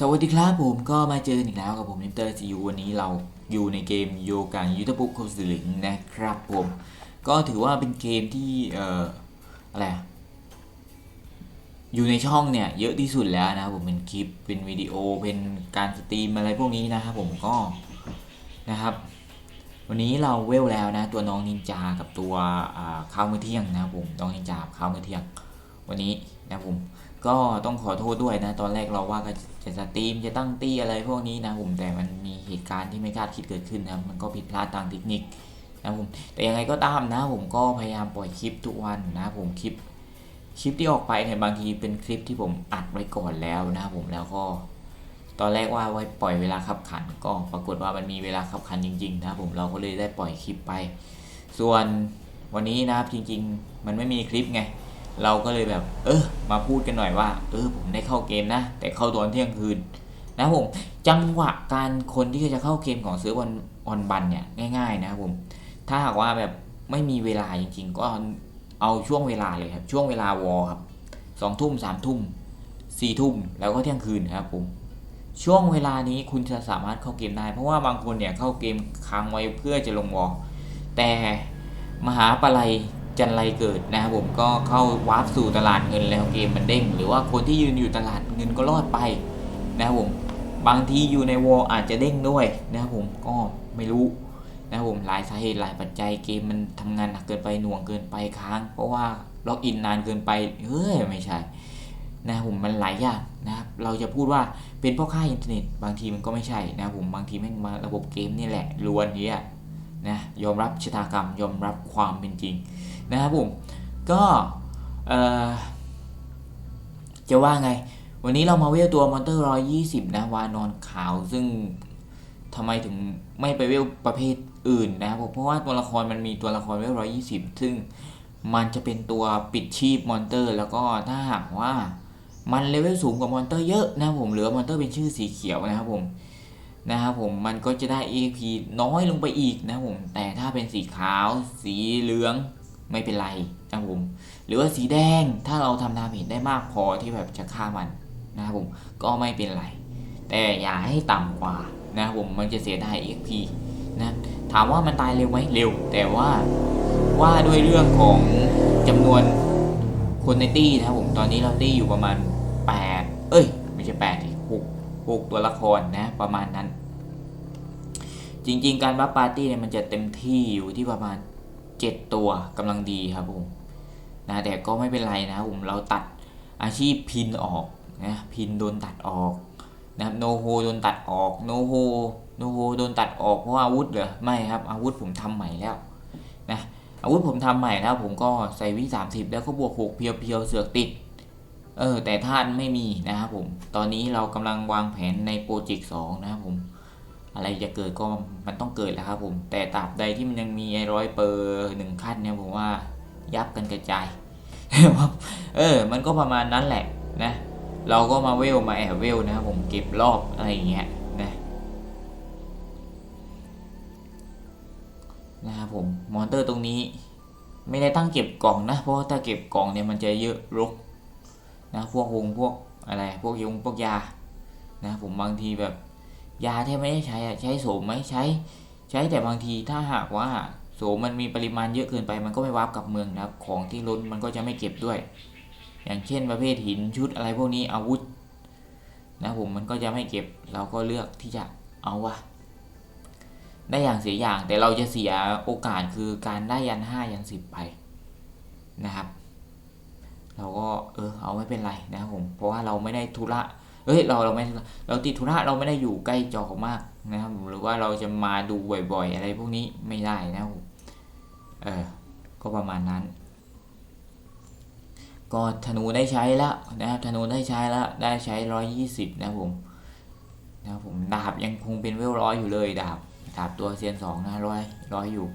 สวัสดีครับผมก็มาเจออีกแล้วกับผมนิมเตอร์ซีอูวันนี้เราอยู่ในเกมโยกังยุทธบุกโคสิลิงนะครับผม ก็ถือว่าเป็นเกมที่เอ่ออะไรอยู่ในช่องเนี่ยเยอะที่สุดแล้วนะครับผมเป็นคลิปเป็นวิดีโอเป็นการสตรีมอะไรพวกนี้นะครับผมก็นะครับ วันนี้เราเวลแล้วนะ ตัวน้องนินจากับตัวข้าวมื้อเที่ยงนะครับผมน้องนินจาข้าวมื้อเที่ยง วันนี้นะครับผม ก็ต้องขอโทษด้วยนะ ตอนแรกเราว่าก็จะสตรีมจะตั้งตี้อะไรพวกนี้นะผมแต่มันมีเหตุการณ์ที่ไม่คาดคิดเกิดขึ้นนะครับมันก็ผิดพลาดทางเทคนิคนะผมแต่ยังไงก็ตามนะผมก็พยายามปล่อยคลิปทุกวันนะผมคลิปคลิปที่ออกไปเนี่ยบางทีเป็นคลิปที่ผมอัดไว้ก่อนแล้วนะผมแล้วก็ ตอนแรกว่าไว้ปล่อยเวลาขับขันก็ปรากฏว่ามันมีเวลาขับขันจริงๆนะผมเราก็เลยได้ปล่อยคลิปไป ส่วนวันนี้นะครับจริง ๆ มันไม่มีคลิปไง เราก็เลยแบบ เออ มาพูดกันหน่อยว่า เออ ผมได้เข้าเกมนะ แต่เข้าตอนเที่ยงคืน นะผม จังหวะการคนที่จะเข้าเกมของซื้อวันวันบันเนี่ยง่าย ๆ นะครับผม ถ้าหากว่าแบบไม่มีเวลาจริง ๆ ก็เอาช่วงเวลาเลยครับ ช่วงเวลาวอครับสองทุ่มสามทุ่มสี่ทุ่มแล้วก็เที่ยงคืนนะครับผมช่วงเวลานี้คุณจะสามารถเข้าเกมได้ เพราะว่าบางคนเนี่ยเข้าเกมค้างไว้เพื่อจะลงวอลแต่มหาปลัย จันไรเกิดนะครับผมก็เข้าวาร์ปสู่ตลาดเงินแล้วเกมมันเด้ง หรือว่าคนที่ยืนอยู่ตลาดเงินก็รอดไปนะครับผมบางทีอยู่ในวอลอาจจะเด้งด้วยนะครับผมก็ไม่รู้นะครับผมหลายสาเหตุหลายปัจจัยเกมมันทำงานหนักเกินไปหน่วงเกินไปค้าง เพราะว่าล็อกอินนานเกินไปเฮ้ยไม่ใช่นะครับผมมันหลายอย่างนะครับเราจะพูดว่าเป็นเพ่อค่ายอินเทอร์เน็ตบางทีมันก็ไม่ใช่นะครับผมบางทีแม่งมาระบบเกมนี่แหละล้วนเนี้ยนะยอมรับชะตากรรมยอมรับความเป็นจริง นะครับผมก็จะว่าไง วันนี้เรามาเวลตัวมอนเตอร์ร้อยยี่สิบนะวานอนขาวซึ่งทำไมถึงไม่ไปเวลประเภทอื่นนะครับผมเพราะว่าตัวละครมันมีตัวละครเวลร้อยยี่สิบซึ่งมันจะเป็นตัวปิดชีพมอนเตอร์ แล้วก็ถ้าหากว่ามันเลเวลสูงกว่ามอนเตอร์เยอะนะครับผมเหลือมอนเตอร์เป็นชื่อสีเขียวนะครับผมนะครับผมมันก็จะได้ EP น้อยลงไปอีกนะครับผมแต่ถ้าเป็นสีขาว สีเหลือง ไม่เป็นไรนะครับผมหรือว่าสีแดงถ้าเราทำดาเมจได้มากพอที่แบบจะฆ่ามันนะครับผมก็ไม่เป็นไร แต่อย่าให้ต่ำกว่านะครับผมมันจะเสียดาย EP นะถามว่ามันตายเร็วไหมเร็ว แต่ว่าว่าด้วยเรื่องของจำนวนคนในตี้นะครับผมตอนนี้เราตี้อยู่ประมาณ 8 เอ้ย ไม่ใช่8ดิหกหกตัวละครนะประมาณนั้น จริง ๆ การบัฟปาร์ตี้เนี่ยมันจะเต็มที่อยู่ที่ประมาณ 7 ตัวกำลังดีครับผมนะแต่ก็ไม่เป็นไรนะผมเราตัดอาชีพพินออกนะพินโดนตัดออกนะครับโนโฮโดนตัดออกโนโฮโนโฮโดนตัดออกเพราะาอาวุธเหรอไม่ครับอาวุธผมทำใหม่แล้วนะอาวุธผมทำใหม่แล้วผมก็ใส่วิสามสิบแล้วก็บวกหกเพียวเพียวเสือกติดเออแต่ท่านไม่มีนะครับผมตอนนี้เรากำลังวางแผนในโปรเจกต์สองนะครับผม อะไรจะเกิดก็มันต้องเกิดแล้วครับผม แต่ตราบใดที่มันยังมีไอ้ร้อยเปอร์หนึ่งขั้นเนี่ยผมว่ายับกันกระจายเออ มันก็ประมาณนั้นแหละนะ เราก็มาเวลมาแอบเวลนะครับผมเก็บรอบอะไรอย่างเงี้ยนะนะครับผมมอนเตอร์ตรงนี้ ไม่ได้ตั้งเก็บกล่องนะ เพราะถ้าเก็บกล่องเนี่ยมันจะเยอะรกนะพวกวงพวกอะไรพวกยงพวกยานะผมบางทีแบบ ยาแทบไม่ได้ใช้อะใช้โสมไหมใช้ ใช้แต่บางทีถ้าหากว่าโสมมันมีปริมาณเยอะเกินไป มันก็ไม่วาร์ปกลับเมืองนะครับ ของที่ล้นมันก็จะไม่เก็บด้วย อย่างเช่นประเภทหินชุดอะไรพวกนี้อาวุธนะผมมันก็จะไม่เก็บเราก็เลือกที่จะเอาวะได้อย่างเสียอย่างแต่เราจะเสียโอกาสคือการได้ยันห้ายันสิบไปนะครับ เราก็เออเอาไม่เป็นไรนะครับผมเพราะว่าเราไม่ได้ธุระ เอ้ยเราเราไม่เราติดธุระเราไม่ได้อยู่ใกล้จอมากนะครับหรือว่าเราจะมาดูบ่อยๆ อะไรพวกนี้ไม่ได้นะครับผมเออก็ประมาณนั้น ก็ธนูได้ใช้แล้วนะครับธนูได้ใช้แล้วได้ใช้ร้อยยี่สิบนะผมนะครับผมดาบยังคงเป็นเวลร้อยอยู่เลยดาบดาบตัวเซียนสองนะร้อยร้อยอยู่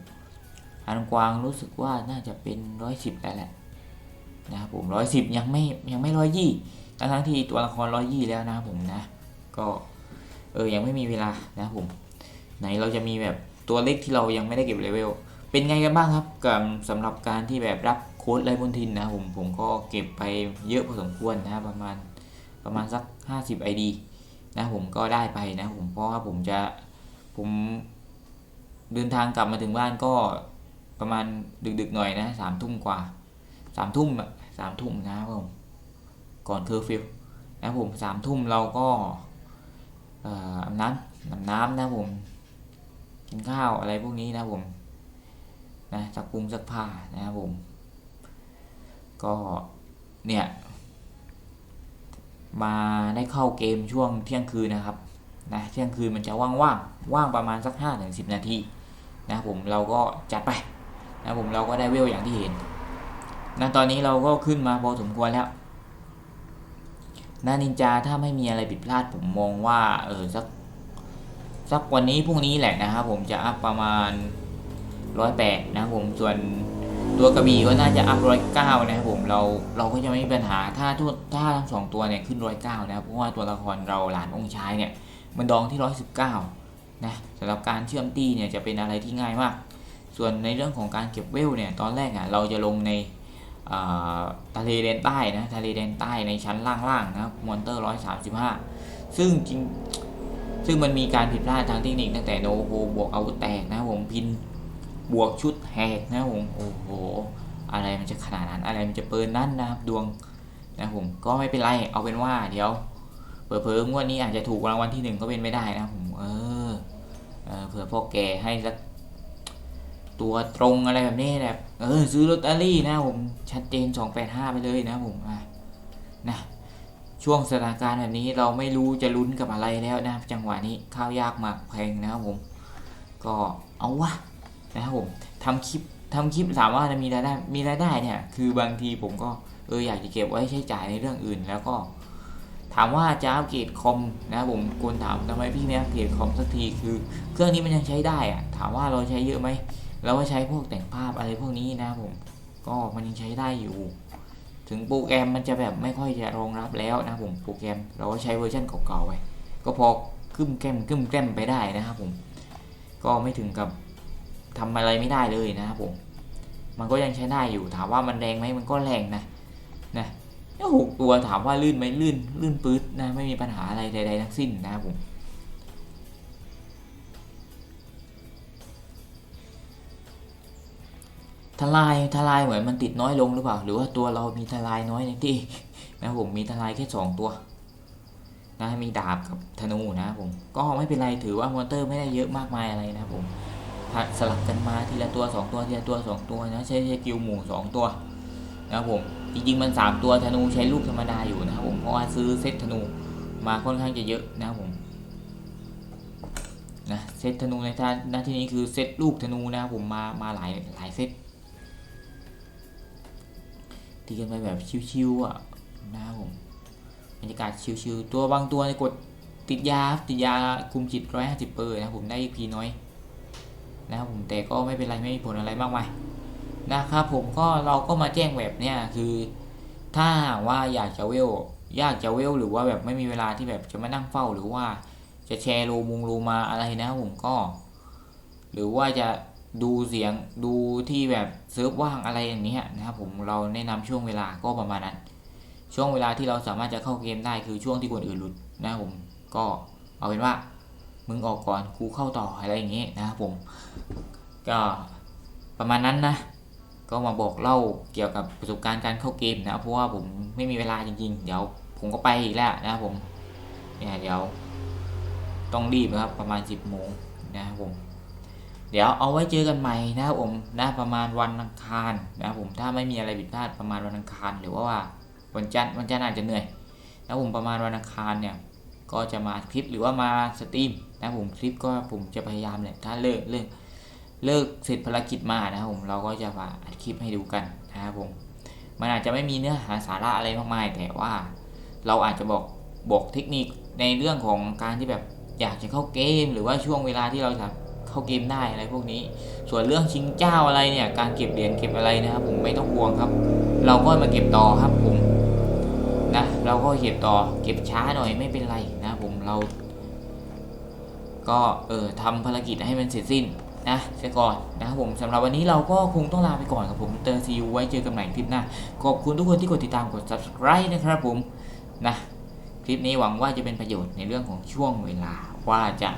ฮันกวางรู้สึกว่าน่าจะเป็นร้อยสิบแล้วแหละนะครับผมร้อยสิบยังไม่ยังไม่ร้อยยี่ ทั้งที่ตัวละครร้อยยี่แล้วนะครับผมนะ ก็เออยังไม่มีเวลานะครับผม ไหนเราจะมีแบบตัวเล็กที่เรายังไม่ได้เก็บเลเวล เป็นไงกันบ้างครับกับสำหรับการที่แบบรับโค้ดไลบนทินนะผมผมก็เก็บไปเยอะพอสมควรนะประมาณประมาณสัก 50 ID นะผมก็ได้ไปนะผมเพราะว่าผมจะผมเดินทางกลับมาถึงบ้านก็ประมาณดึกๆหน่อยนะสามทุ่มกว่าสามทุ่มสามทุ่มนะครับผม ก่อนเคอร์ฟิวนะผมสามทุ่มเราก็อาบน้ำอาบน้ำนะผมกินข้าวอะไรพวกนี้นะผมนะซักปุงซักผ้านะครับผม ก็เนี่ยมาได้เข้าเกมช่วงเที่ยงคืนนะครับนะเที่ยงคืนมันจะว่างๆว่างประมาณสัก5้าถึงสินาทีนะครับผมเราก็จัดไปนะครับผมเราก็ได้เวลอย่างที่เห็นนะตอนนี้เราก็ขึ้นมาพอสมควรแล้ว นานินจาถ้าไม่มีอะไรผิดพลาดผมมองว่าเออสักสักวันนี้พรุ่งนี้แหละนะครับผมจะอัพประมาณร้อยแปดนะครับผมส่วนตัวกระบี่ก็น่าจะอัพร้อยเก้านะครับผมเราเราก็จะไม่มีปัญหาถ้าทุกถ้าทั้งสองตัวเนี่ยขึ้นร้อยเก้านะครับเพราะว่าตัวละครเราหลานองค์ชายเนี่ยมันดองที่ร้อยสิบเก้านะสำหรับการเชื่อมตีเนี่ยจะเป็นอะไรที่ง่ายมาก ส่วนในเรื่องของการเก็บเวลเนี่ยตอนแรกอะเราจะลงใน ทะเลแดนใต้นะทะเลแดนใต้ในชั้นล่างๆนะครับมอนเตอร์ร้อยสามสิบห้าซึ่งจริงซึ่งมันมีการผิดพลาดทางเทคนิคตั้งแต่โนโฮบวกอาวุธแตกนะผมพินบวกชุดแหกนะผมโอ้โหอะไรมันจะขนาดนั้นอะไรมันจะเปินนั่นนะครับดวงนะผมก็ไม่เป็นไรเอาเป็นว่าเดี๋ยวเผื่อๆงวดนี้อาจจะถูกรางวัลที่หนึ่งก็เป็นไม่ได้นะผมเออเออเผื่อพ่อแกให้สัก ตัวตรงอะไรแบบนี้แบบเออซื้อลอตเตอรี่นะผมชัดเจน 285 ไปเลยนะผมอะนะช่วงสถานการณ์แบบนี้เราไม่รู้จะลุ้นกับอะไรแล้วนะ จังหวะนี้ข้าวยากหมากแพงนะครับผม ก็เอาวะนะครับผมทำคลิปทำคลิปถามว่าจะมีรายได้มีรายได้เนี่ย คือบางทีผมก็เอออยากจะเก็บไว้ใช้จ่ายในเรื่องอื่น แล้วก็ถามว่าจะอัปเกรดคอมนะครับผมควรถามทำไมพี่ไม่อัปเกรดคอมสักทีคือ เครื่องนี้มันยังใช้ได้อะถามว่าเราใช้เยอะไหม เราก็ใช้พวกแต่งภาพอะไรพวกนี้นะผม ก็มันยังใช้ได้อยู่ ถึงโปรแกรมมันจะแบบไม่ค่อยจะรองรับแล้วนะผมโปรแกรมเราก็ใช้เวอร์ชันเก่าๆไปก็พอขึ้นแกล้มขึ้นแกล้มไปได้นะครับผม ก็ไม่ถึงกับทำอะไรไม่ได้เลยนะครับผม มันก็ยังใช้ได้อยู่ถามว่ามันแรงไหมมันก็แรงนะนะหกตัวถามว่าลื่นไหมลื่นลื่นปื๊ดนะไม่มีปัญหาอะไรใดๆทั้งสิ้นนะครับผม ทลายทลายเหมือนมันติดน้อยลงหรือเปล่า หรือว่าตัวเรามีทลายน้อยในที่นะครับผมมีทลายแค่สองตัวนะมีดาบกับธนูนะผมก็ไม่เป็นไรถือว่ามอนเตอร์ไม่ได้เยอะมากมายอะไรนะผมสลับกันมาทีละตัวสองตัวทีละตัวสองตัวนะใช้ใช้กิลหมู่สองตัวนะครับผมจริงๆมันสามตัวธนูใช้ลูกธรรมดาอยู่นะครับผมเพราะว่าซื้อเซตธนูมาค่อนข้างจะเยอะนะครับผมนะเซตธนูในท่าหน้าที่นี้คือเซตลูกธนูนะครับผมมามาหลายหลายเซต ตีกันไปแบบชิวๆอะนะครับผมบรรยากาศชิวๆตัวบางตัวในกดติดยาติดยาคุมจิตร้อยห้าสิบเปอร์นะผมได้พีน้อยนะครับผมแต่ก็ไม่เป็นไรไม่มีผลอะไรมากมายนะครับผมก็เราก็มาแจ้งแบบเนี้ยคือถ้าว่าอยากจะเวลอยากจะเวลหรือว่าแบบไม่มีเวลาที่แบบจะมานั่งเฝ้าหรือว่าจะแชร์โลมุงโลมาอะไรนะครับผมก็ หรือว่าจะ ดูเสียงดูที่แบบเซิร์ฟว่างอะไรอย่างนี้นะครับผมเราแนะนำช่วงเวลาก็ประมาณนั้น ช่วงเวลาที่เราสามารถจะเข้าเกมได้คือช่วงที่คนอื่นหลุดนะครับผมก็เอาเป็นว่ามึงออกก่อนกูเข้าต่ออะไรอย่างนี้นะครับผม ก็ประมาณนั้นนะก็มาบอกเล่าเกี่ยวกับประสบการณ์การเข้าเกมนะเพราะว่าผมไม่มีเวลาจริง ๆ เดี๋ยวผมก็ไปอีกแล้วนะครับผมเนี่ยเดี๋ยวต้องรีบนะครับประมาณ 10โมงนะครับผม เดี๋ยวเอาไว้เจอกันใหม่นะครับผมนะประมาณวันอังคารนะครับผมถ้าไม่มีอะไรผิดพลาดประมาณวันอังคาร หรือว่าวันจันทร์วันจันทร์อาจจะเหนื่อยนะครับผมประมาณวันอังคารเนี่ยก็จะมาคลิปหรือว่ามาสตรีมนะครับผมคลิปก็ผมจะพยายามเนี่ยถ้าเลิกเลิกเลิกเสร็จภารกิจมานะครับผมเราก็จะมาอัดคลิปให้ดูกันนะครับผมมันอาจจะไม่มีเนื้อหาสาระอะไรมากมาย แต่ว่าเราอาจจะบอกบอกเทคนิคในเรื่องของการที่แบบอยากจะเข้าเกม หรือว่าช่วงเวลาที่เราจะ เข้าเกมได้อะไรพวกนี้ ส่วนเรื่องชิงเจ้าอะไรเนี่ย การเก็บเหรียญเก็บอะไรนะครับผมไม่ต้องห่วงครับ เราก็มาเก็บต่อครับผมนะเราก็เก็บต่อเก็บช้าหน่อยไม่เป็นไรนะผมเรา ก็เออทำภารกิจให้มันเสร็จสิ้นนะเสียก่อนนะครับผมสำหรับวันนี้เราก็คงต้องลาไปก่อนครับผมเตอร์ซีอูไว้เจอกันใหม่คลิปหน้าขอบคุณทุกคนที่กดติดตามกด subscribe นะครับผมนะคลิปนี้หวังว่าจะเป็นประโยชน์ในเรื่องของช่วงเวลาว่าจะ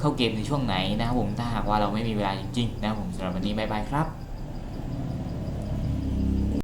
เข้าเกมในช่วงไหนนะครับผมถ้าหากว่าเราไม่มีเวลาจริงๆนะครับผมสำหรับวันนี้บายบายครับ